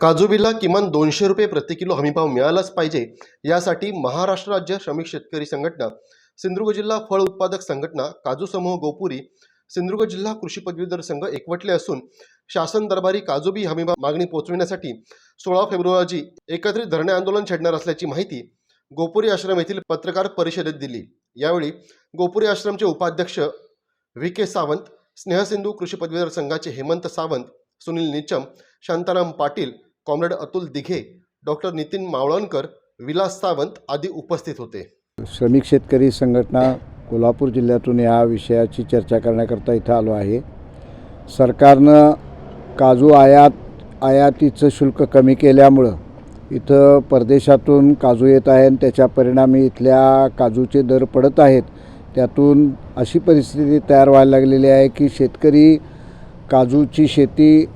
काजूबीला किमान दोनशे रुपये प्रति किलो हमीभाव मिळालाच पाहिजे. यासाठी महाराष्ट्र राज्य श्रमिक शेतकरी संघटना सिंधुदुर्ग जिल्हा फळ उत्पादक संघटना काजू समूह गोपुरी सिंधुदुर्ग जिल्हा कृषी पदवीधर संघ एकवटले असून शासन दरबारी काजूबी हमीभाव मागणी पोहोचविण्यासाठी सोळा फेब्रुवारी रोजी एकत्रित धरणे आंदोलन छेडणार असल्याची माहिती गोपुरी आश्रम येथील पत्रकार परिषदेत दिली. यावेळी गोपुरी आश्रमचे उपाध्यक्ष व्ही के सावंत स्नेहसिंधू कृषी पदवीधर संघाचे हेमंत सावंत सुनील निचम शांताराम पाटील कॉम्रेड अतुल दिघे डॉक्टर नितीन मावळणकर विलास सावंत आदी उपस्थित होते. श्रमिक शेतकरी संघटना कोल्हापूर जिल्ह्यातून या विषयाची चर्चा करण्याकरता इथं आलो आहे. सरकारनं काजू आयात आयातीचं शुल्क कमी केल्यामुळं इथं परदेशातून काजू येत आहे आणि त्याच्या परिणामी इथल्या काजूचे दर पडत आहेत. त्यातून अशी परिस्थिती तयार व्हायला लागलेली आहे की शेतकरी काजूची शेती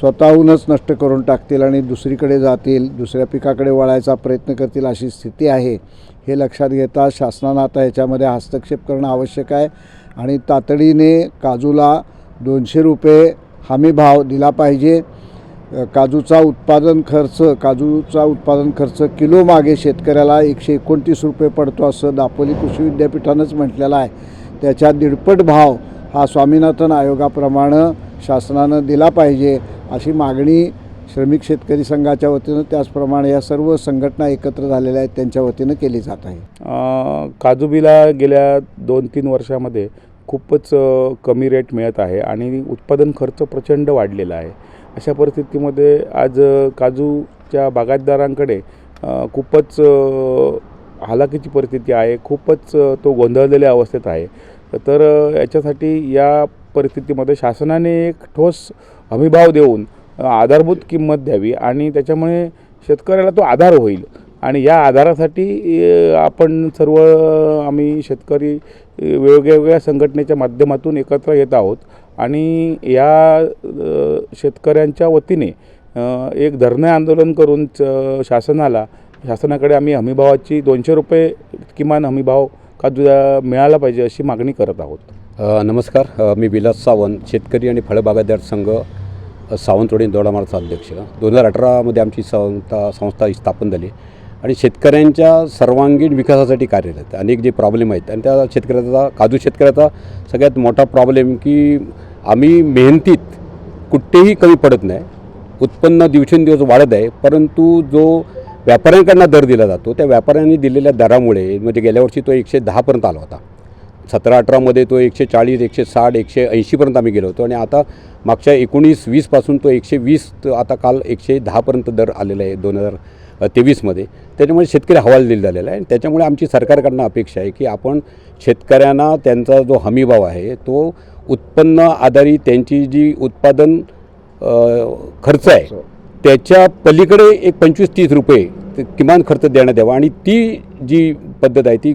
स्वतःहूनच नष्ट करून टाकतील आणि दुसरीकडे जातील दुसऱ्या पिकाकडे वळायचा प्रयत्न करतील अशी स्थिती आहे हे लक्षात घेता शासनानं आता याच्यामध्ये हस्तक्षेप करणं आवश्यक आहे. आणि तातडीने काजूला दोनशे रुपये हमी भाव दिला पाहिजे. काजूचा उत्पादन खर्च काजूचा उत्पादन खर्च किलो मागे शेतकऱ्याला एकशे एकोणतीस रुपये पडतो असं दापोली कृषी विद्यापीठानंच म्हटलेलं आहे. त्याच्या दीडपट भाव हा स्वामीनाथन आयोगाप्रमाणे शासनानं दिला पाहिजे अशी मागणी श्रमिक शेतकरी संघाच्या वतीनं त्याचप्रमाणे या सर्व संघटना एकत्र झालेल्या आहेत त्यांच्या वतीनं केली जात आहे. काजूबीला गेल्या दोन तीन वर्षामध्ये खूपच कमी रेट मिळत आहे आणि उत्पादन खर्च प्रचंड वाढलेला आहे. अशा परिस्थितीमध्ये आज काजूच्या बागायतदारांकडे खूपच हालाकीची परिस्थिती आहे खूपच तो गोंधळलेल्या अवस्थेत आहे. तर याच्यासाठी या परिस्थितीमध्ये शासनाने एक ठोस हमीभाव देऊन आधारभूत किंमत द्यावी आणि त्याच्यामुळे शेतकऱ्याला तो आधार होईल. आणि या आधारासाठी आपण सर्व आम्ही शेतकरी वेगवेगळ्या संघटनेच्या माध्यमातून एकत्र येत आहोत. आणि या शेतकऱ्यांच्या वतीने एक धरणे आंदोलन करून च- शासनाला शासनाकडे आम्ही हमीभावाची दोनशे रुपये किमान हमीभाव का मिळाला पाहिजे अशी मागणी करत आहोत. नमस्कार. मी विलास सावंत शेतकरी आणि फळबागायतदार संघ सावंतवाडी दोडामाळचा अध्यक्ष. दोन हजार अठरामध्ये आमची संस्था संस्था स्थापन झाली आणि शेतकऱ्यांच्या सर्वांगीण विकासासाठी कार्यरत. अनेक जे प्रॉब्लेम आहेत आणि त्या शेतकऱ्याचा काजू शेतकऱ्याचा सगळ्यात मोठा प्रॉब्लेम की आम्ही मेहनतीत कुठेही कमी पडत नाही. उत्पन्न दिवसेंदिवस वाढत आहे परंतु जो व्यापाऱ्यांकडनं दर दिला जातो त्या व्यापाऱ्यांनी दिलेल्या दरामुळे म्हणजे गेल्या वर्षी तो एकशे दहापर्यंत आला होता. सतरा अठरामध्ये तो एकशे चाळीस एकशे साठ एकशे ऐंशीपर्यंत आम्ही गेलो होतो. आणि आता मागच्या एकोणीस वीसपासून तो एकशे वीस आता काल एकशे दहापर्यंत दर आलेला आहे दोन हजार तेवीसमध्ये. त्याच्यामुळे शेतकरी हवालदिल झालेला आहे आणि त्याच्यामुळे आमची सरकारकडनं अपेक्षा आहे की आपण शेतकऱ्यांना त्यांचा जो हमीभाव आहे तो उत्पन्न आधारित त्यांची जी उत्पादन खर्च आहे त्याच्या पलीकडे एक पंचवीस तीस रुपये किमान खर्च देण्यात यावा. आणि ती जी पद्धत आहे ती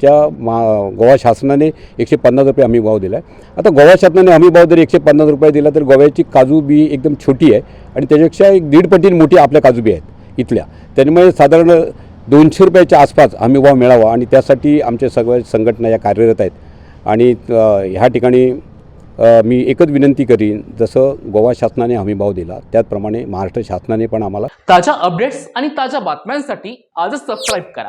च्या मा गोवा शासनाने एकशे पन्नास रुपये हमी भाव दिला आहे आता गोवा शासनाने हमी भाव जर एकशे पन्नास रुपये दिला तर गोव्याची काजू बी एकदम छोटी आहे आणि त्याच्यापेक्षा एक दीड पटीने मोठी आपल्या काजू बी आहेत इथल्या. त्यामुळे साधारण दोनशे रुपयाच्या आसपास हमी भाव मिळावा आणि त्यासाठी आमच्या सगळ्या संघटना या कार्यरत आहेत. आणि ह्या ठिकाणी मी एकच विनंती करीन जसं गोवा शासनाने हमीभाव दिला त्याचप्रमाणे महाराष्ट्र शासनाने पण आम्हाला ताज्या अपडेट्स आणि ताज्या बातम्यांसाठी आजच सबस्क्राईब करा.